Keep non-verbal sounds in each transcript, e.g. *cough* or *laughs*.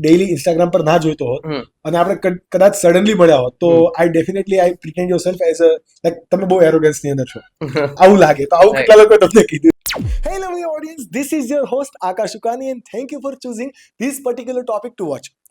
Daily Instagram પર ના જોઈતો હોત અને આપણે કદાચ સડનલી મળ્યા હોત તો I definitely I pretend yourself as a like તમે બહુ એરોગન્સની અંદર છો. *laughs* આવું લાગે. તો આવું કેટલા લોકો તમને કીધું? Hello my audience this is your host Akash Sukani and thank you for choosing this particular topic to watch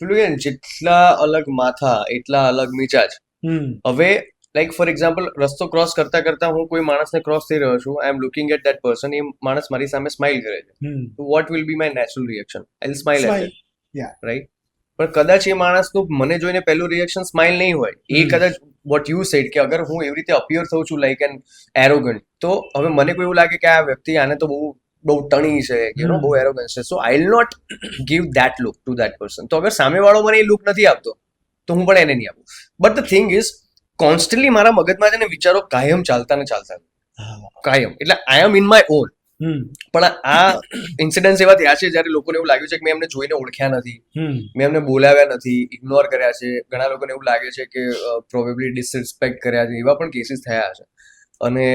પેલું કે જેટલા અલગ માથા એટલા અલગ મિજાજ. હવે લાઈક ફોર એક્ઝામ્પલ રસ્તો ક્રોસ કરતા કરતા હું કોઈ માણસને ક્રોસ થઈ રહ્યો છું I am looking at that person એ માણસ મારી સામે સ્માઇલ કરે છે. તો what will be my natural reaction I smile at right પણ કદાચ એ માણસનું મને જોઈને પહેલું રિએક્શન સ્માઇલ નહીં હોય. એ કદાચ વોટ યુ સેડ કે અગર હું એવી રીતે અપિયર થઉં છું લાઈક એન એરોગન્ટ તો હવે મને કોઈ એવું લાગે કે આ વ્યક્તિ આને તો બહુ બહુ ટણી છે યુ નો બહુ એરોગન્સ છે. So I will not give that look to that person તો અગર સામેવાળો મને એ લુક નથી આપતો તો હું પણ એને નહીં આપું. But the thing is constantly મારા મગજમાં છે ને વિચારો કાયમ ચાલતા ને ચાલતા કાયમ. એટલે I am in my own પણ આ ઇન્સિડન્સ એવા થયા છે જ્યારે લોકોને એવું લાગ્યું છે કે મેં એમને જોઈને ઓળખ્યા નથી. મેં એમને બોલાવ્યા નથી ઇગ્નોર કર્યા છે. ઘણા લોકોને એવું લાગે છે કે પ્રોબેબલી ડિસરિસ્પેક્ટ કર્યા છે એવા પણ કેસીસ થયા છે. અને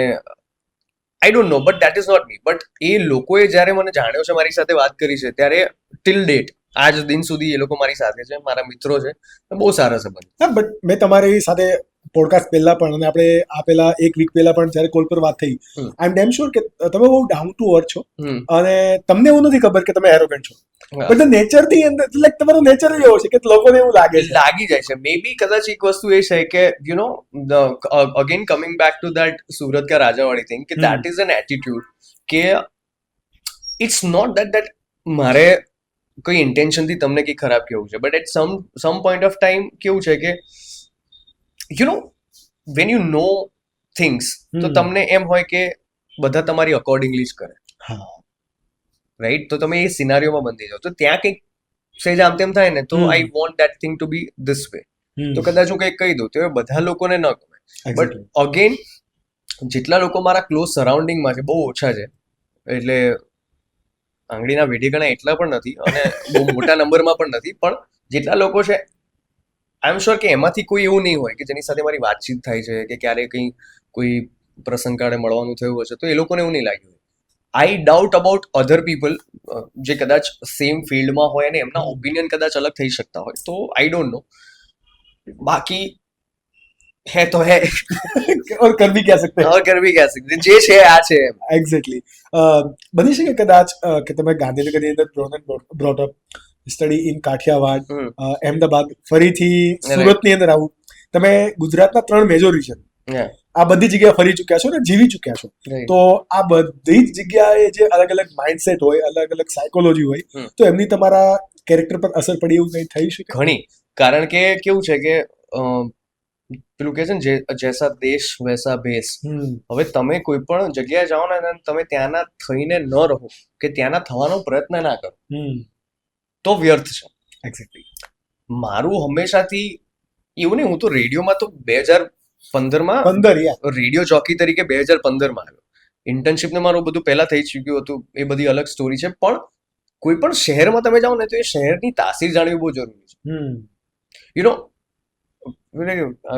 I don't know but that is not me but એ લોકોએ જ્યારે મને જાણ્યો છે મારી સાથે વાત કરી છે ત્યારે ટિલ ડેટ આજ દિન સુધી એ લોકો મારી સાથે છે મારા મિત્રો છે બહુ સારા સંબંધ. હા બટ મેં તમારી સાથે પોડકાસ્ટ પહેલા પણ અને આપણે આ પહેલા એક વીક પહેલા પણ જ્યારે કોલ પર વાત થઈ. આઈ એમ ડેમ શ્યોર કે તમે બહુ ડાઉન ટુ અર્થ છો અને તમને એવું નથી ખબર કે તમે એરોગન્ટ છો. બટ નેચરથી લાઈક તમારો નેચર જ એવો છે કે લોકોને એવું લાગે છે. લાગી જાય છે. મે બી કદાચ એક વસ્તુ એ છે કે you know again coming back to that Surat કા રાજાવાળી થિંગ કે. દેટ ઇઝ એન એટીટ્યુડ કે ઇટ્સ નોટ દેટ દેટ મારે કોઈ ઇન્ટેન્શનથી તમને કંઈ ખરાબ કેવું છે. But at some some point of time કેવું છે કે you know when you know things તો તમને એમ હોય કે બધા તમારી અકોર્ડિંગલી જ કરે. હા. રાઈટ તો તમે એ સિનારીઓમાં બંધી જાઓ. તો ત્યાં કંઈક સેજ આમ તેમ થાય ને તો I want that thing to be this way તો કદાચ હું કંઈક કહી દઉં તો બધા લોકોને ન ગમે. બટ અગેન જેટલા લોકો મારા ક્લોઝ સરાઉન્ડિંગમાં છે બહુ ઓછા છે. એટલે આંગળીના વેઢી ગણા એટલા પણ નથી અને બહુ મોટા નંબરમાં પણ નથી. પણ જેટલા લોકો છે આઈ એમ શ્યોર કે એમાંથી કોઈ એવું નહીં હોય કે જેની સાથે મારી વાતચીત થાય છે કે ક્યારે કંઈ કોઈ પ્રસંગ કાળે મળવાનું થયું હશે તો એ લોકોને એવું નહીં લાગ્યું I doubt about other people જે કદાચ સેમ ફિલ્ડમાં હોય અને એમના ઓપિનિયન કદાચ અલગ થઈ શકતા હોય. તો આઈ ડોન્ટ નો બાકી હે તો હે. ઓર કર ભી કહી सकते ઓર કર ભી કહી सकते જે છે આ છે એક્ઝેક્ટલી બની શકે કદાચ કે તમે ગાંધીનગરની અંદર born brought up study in Kathiawad Ahmedabad ફરીથી સુરતની અંદર આવું. તમે ગુજરાતના ત્રણ મેજોર રિજન આ બધી જગ્યાએ ફરી ચૂક્યા છો ને? જીવી ચૂક્યા છો? તો આ બધી જ જગ્યાએ જે અલગ અલગ માઇન્ડસેટ હોય અલગ અલગ સાયકોલોજી હોય તો એમની તમારા કેરેક્ટર પર અસર પડી એવું કંઈ થઈ શકે? ઘણી. કારણ કે કેવું છે કે પેલું કે છે ને જેસા દેશ વૈસા ભેસ. હવે તમે કોઈ પણ જગ્યાએ જાઓ ને તમે ત્યાંના થઈને ન રહો કે ત્યાંના થવાનો પ્રયત્ન ના કરો તો વ્યર્થ છે. એક્ઝેક્ટલી મારું હંમેશાથી એવું નહીં હું તો રેડિયોમાં તો બે હજાર પંદરમાં પંદર રેડિયો જોકી તરીકે બે હજાર પંદરમાં આવ્યો. ઇન્ટર્નશિપ ને મારું બધું પહેલા થઈ ચૂક્યું હતું એ બધી અલગ સ્ટોરી છે પણ કોઈ પણ શહેરમાં તમે જાઓ ને તો એ શહેરની તાસીર જાણવી બહુ જરૂરી છે. હમ. યુ નો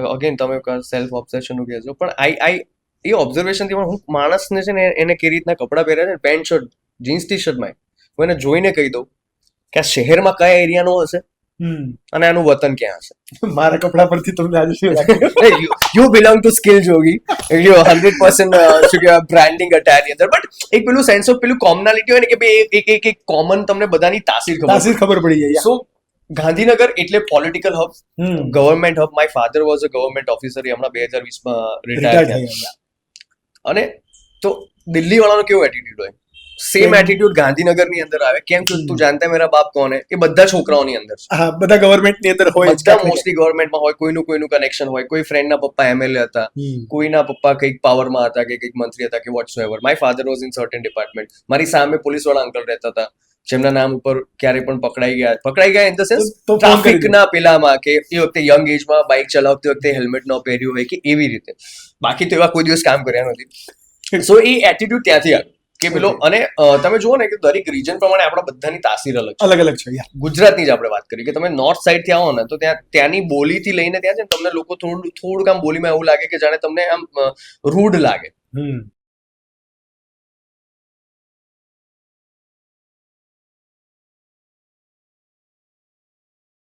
અગેન તમે સેલ્ફ ઓબ્ઝેશનનું કહેજો પણ આઈ આઈ એ ઓબ્ઝર્વેશનથી પણ હું માણસને છે ને એને કેવી રીતના કપડાં પહેરે છે પેન્ટ શર્ટ જીન્સ ટી શર્ટમાં હું એને જોઈને કહી દઉં કે આ શહેરમાં કયા એરિયાનો હશે? અને એનું વતન ક્યાં હશે? *laughs* મારા કપડા પરથી તમને આજે શું લાગે? You belong to skill Jogi you hundred percent શું કહેવાય બ્રાન્ડિંગ અટાયરની અંદર બટ એક પેલું સેન્સ ઓફ પેલું કોમનાલિટી હોય ને કે ભાઈ એક એક એક કોમન તમને બધાની તાસીર ખબર તાસીર ખબર પડી જાય સો ગાંધીનગર એટલે political hub government hub my father was a government officer એ હમણાં બે હજાર વીસમાં રિટાયર થયા. અને તો દિલ્હી વાળાનો કેવો એટીટ્યુડ હોય? સેમ. એટીટ્યુડ ગાંધીનગરની અંદર આવે. કેમ કે તું જાણતા મેરા બાપ કોણ હે? એ બધા છોકરાઓની અંદર હા બધા ગવર્મેન્ટની અંદર હોય બધા મોસ્ટલી ગવર્મેન્ટમાં હોય કોઈનું કોઈનું કનેક્શન હોય. કોઈ ફ્રેન્ડના પપ્પા એમએલએ હતા કોઈ ના કોઈના પપ્પા કંઈક પાવરમાં હતા કે કંઈક મંત્રી હતા કે whatsoever my father was in certain department મારી સામે પોલીસવાળા અંકલ રહેતા હતા. જેમના નામ ઉપર ક્યારે પણ પકડાઈ ગયા. પકડાઈ ગયા ઇન ધ સેન્સ ટ્રાફિકના પેલામાં કે એ વખતે યંગ એજમાં બાઇક ચલાવતી વખતે હેલ્મેટ ન પહેર્યું હોય કે એવી રીતે. બાકી તો એવા કોઈ દિવસ કામ કર્યા નથી. *laughs* સો એ એટીટ્યુડ ત્યાંથી આવ્યો કે પેલો અને તમે જુઓ ને કે દરેક રીજન પ્રમાણે આપણા બધાની તાસીર અલગ છે. અલગ અલગ છે યાર ગુજરાતની જ આપણે વાત કરીએ કે તમે નોર્થ સાઈડથી આવો ને તો ત્યાં ત્યાંની બોલીથી લઈને ત્યાં છે ને તમને લોકો થોડું થોડુંક આમ બોલીમાં એવું લાગે કે જાણે તમને આમ રૂડ લાગે. હમ.